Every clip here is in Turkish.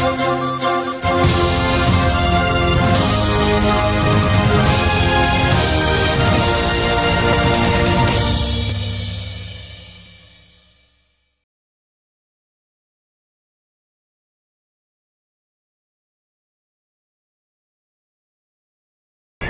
Thank you.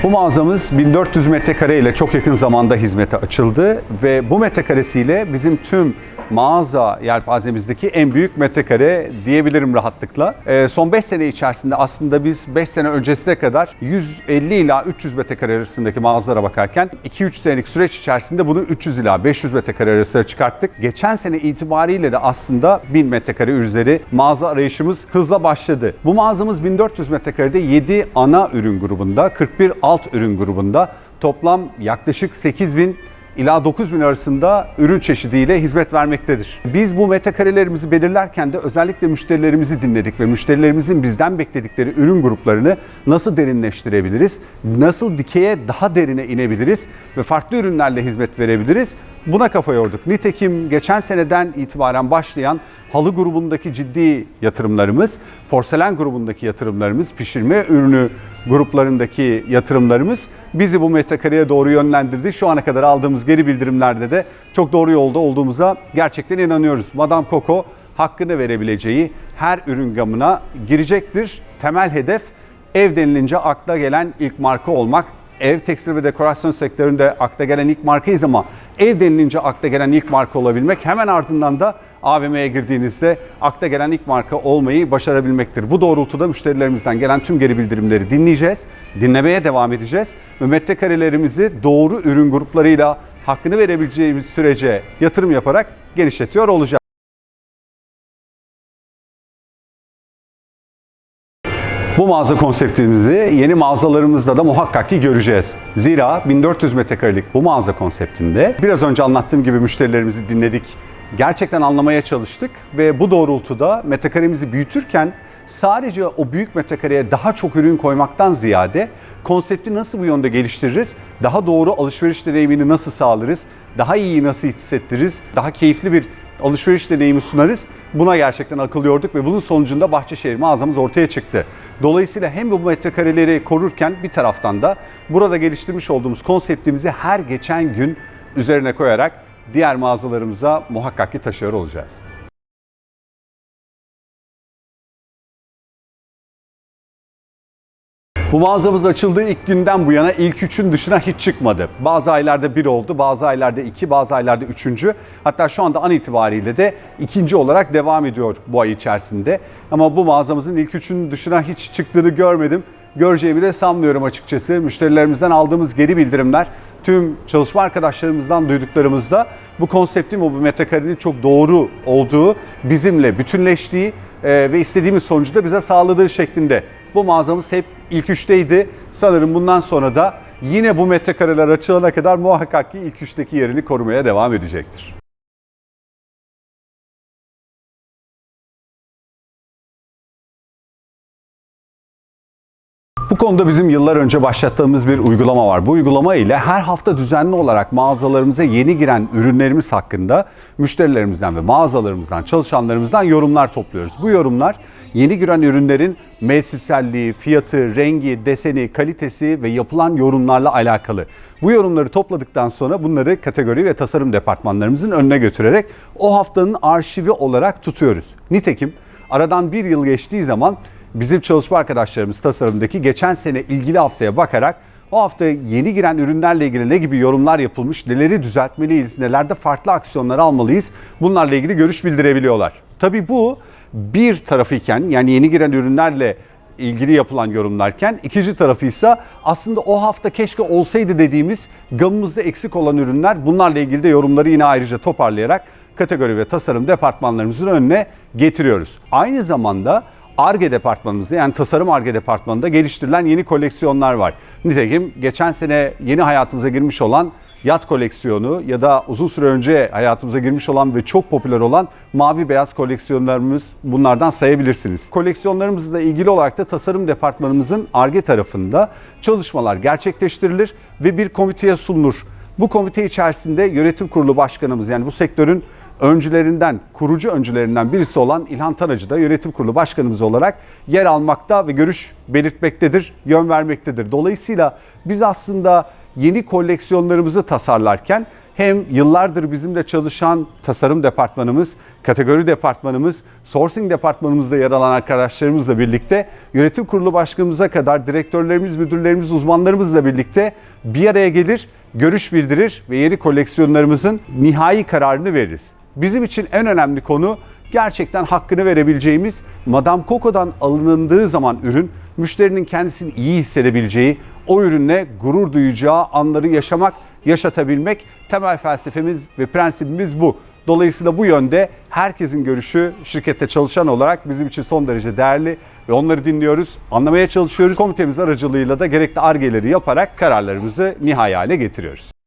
Bu mağazamız 1400 metrekare ile çok yakın zamanda hizmete açıldı ve bu metrekaresiyle bizim tüm mağaza yelpazemizdeki en büyük metrekare diyebilirim rahatlıkla. Ee, son 5 sene içerisinde aslında biz 5 sene öncesine kadar 150 ila 300 metrekare arasındaki mağazalara bakarken 2-3 senelik süreç içerisinde bunu 300 ila 500 metrekare arasına çıkarttık. Geçen sene itibariyle de aslında 1000 metrekare üzeri mağaza arayışımız hızla başladı. Bu mağazamız 1400 metrekarede 7 ana ürün grubunda, 41 alt ürün grubunda toplam yaklaşık 8000 ila 9000 arasında ürün çeşidiyle hizmet vermektedir. Biz bu metrekarelerimizi belirlerken de özellikle müşterilerimizi dinledik ve müşterilerimizin bizden bekledikleri ürün gruplarını nasıl derinleştirebiliriz, nasıl dikeye daha derine inebiliriz ve farklı ürünlerle hizmet verebiliriz buna kafa yorduk. Nitekim geçen seneden itibaren başlayan halı grubundaki ciddi yatırımlarımız, porselen grubundaki yatırımlarımız, pişirme ürünü gruplarındaki yatırımlarımız bizi bu metrekareye doğru yönlendirdi. Şu ana kadar aldığımız geri bildirimlerde de çok doğru yolda olduğumuza gerçekten inanıyoruz. Madame Coco hakkını verebileceği her ürün gamına girecektir. Temel hedef ev denilince akla gelen ilk marka olmak ev tekstil ve dekorasyon sektöründe akla gelen ilk markayız ama ev denilince akla gelen ilk marka olabilmek hemen ardından da AVM'ye girdiğinizde akla gelen ilk marka olmayı başarabilmektir. Bu doğrultuda müşterilerimizden gelen tüm geri bildirimleri dinleyeceğiz, dinlemeye devam edeceğiz ve metrekarelerimizi doğru ürün gruplarıyla hakkını verebileceğimiz sürece yatırım yaparak genişletiyor olacağız. Mağaza konseptimizi yeni mağazalarımızda da muhakkak ki göreceğiz. Zira 1400 metrekarelik bu mağaza konseptinde biraz önce anlattığım gibi müşterilerimizi dinledik. Gerçekten anlamaya çalıştık ve bu doğrultuda metrekaremizi büyütürken sadece o büyük metrekareye daha çok ürün koymaktan ziyade konsepti nasıl bu yönde geliştiririz, daha doğru alışveriş deneyimini nasıl sağlarız, daha iyi nasıl hissettiririz, daha keyifli bir alışveriş deneyimi sunarız. Buna gerçekten akıl yorduk ve bunun sonucunda Bahçeşehir mağazamız ortaya çıktı. Dolayısıyla hem bu metrekareleri korurken bir taraftan da burada geliştirmiş olduğumuz konseptimizi her geçen gün üzerine koyarak diğer mağazalarımıza muhakkak ki taşıyor olacağız. Bu mağazamız açıldığı ilk günden bu yana ilk üçün dışına hiç çıkmadı. Bazı aylarda bir oldu, bazı aylarda iki, bazı aylarda üçüncü. Hatta şu anda an itibariyle de ikinci olarak devam ediyor bu ay içerisinde. Ama bu mağazamızın ilk üçün dışına hiç çıktığını görmedim. Göreceğimi de sanmıyorum açıkçası. Müşterilerimizden aldığımız geri bildirimler, tüm çalışma arkadaşlarımızdan duyduklarımızda bu konseptin ve bu metrekarenin çok doğru olduğu, bizimle bütünleştiği e, ve istediğimiz sonucu da bize sağladığı şeklinde. Bu mağazamız hep ilk üçteydi. Sanırım bundan sonra da yine bu metrekareler açılana kadar muhakkak ki ilk üçteki yerini korumaya devam edecektir. Bu konuda bizim yıllar önce başlattığımız bir uygulama var. Bu uygulama ile her hafta düzenli olarak mağazalarımıza yeni giren ürünlerimiz hakkında müşterilerimizden ve mağazalarımızdan, çalışanlarımızdan yorumlar topluyoruz. Bu yorumlar yeni giren ürünlerin mevsimselliği, fiyatı, rengi, deseni, kalitesi ve yapılan yorumlarla alakalı. Bu yorumları topladıktan sonra bunları kategori ve tasarım departmanlarımızın önüne götürerek o haftanın arşivi olarak tutuyoruz. Nitekim aradan bir yıl geçtiği zaman bizim çalışma arkadaşlarımız tasarımdaki geçen sene ilgili haftaya bakarak o hafta yeni giren ürünlerle ilgili ne gibi yorumlar yapılmış, neleri düzeltmeliyiz, nelerde farklı aksiyonlar almalıyız bunlarla ilgili görüş bildirebiliyorlar. Tabii bu bir tarafı iken yani yeni giren ürünlerle ilgili yapılan yorumlarken ikinci tarafı ise aslında o hafta keşke olsaydı dediğimiz gamımızda eksik olan ürünler bunlarla ilgili de yorumları yine ayrıca toparlayarak kategori ve tasarım departmanlarımızın önüne getiriyoruz. Aynı zamanda ARGE departmanımızda yani tasarım ARGE departmanında geliştirilen yeni koleksiyonlar var. Nitekim geçen sene yeni hayatımıza girmiş olan yat koleksiyonu ya da uzun süre önce hayatımıza girmiş olan ve çok popüler olan mavi beyaz koleksiyonlarımız bunlardan sayabilirsiniz. Koleksiyonlarımızla ilgili olarak da tasarım departmanımızın ARGE tarafında çalışmalar gerçekleştirilir ve bir komiteye sunulur. Bu komite içerisinde yönetim kurulu başkanımız yani bu sektörün öncülerinden, kurucu öncülerinden birisi olan İlhan Tanacı da yönetim kurulu başkanımız olarak yer almakta ve görüş belirtmektedir, yön vermektedir. Dolayısıyla biz aslında yeni koleksiyonlarımızı tasarlarken hem yıllardır bizimle çalışan tasarım departmanımız, kategori departmanımız, sourcing departmanımızda yer alan arkadaşlarımızla birlikte yönetim kurulu başkanımıza kadar direktörlerimiz, müdürlerimiz, uzmanlarımızla birlikte bir araya gelir, görüş bildirir ve yeni koleksiyonlarımızın nihai kararını veririz. Bizim için en önemli konu gerçekten hakkını verebileceğimiz Madame Coco'dan alındığı zaman ürün müşterinin kendisini iyi hissedebileceği, o ürünle gurur duyacağı anları yaşamak, yaşatabilmek temel felsefemiz ve prensibimiz bu. Dolayısıyla bu yönde herkesin görüşü şirkette çalışan olarak bizim için son derece değerli ve onları dinliyoruz, anlamaya çalışıyoruz. Komitemiz aracılığıyla da gerekli argeleri yaparak kararlarımızı nihai getiriyoruz.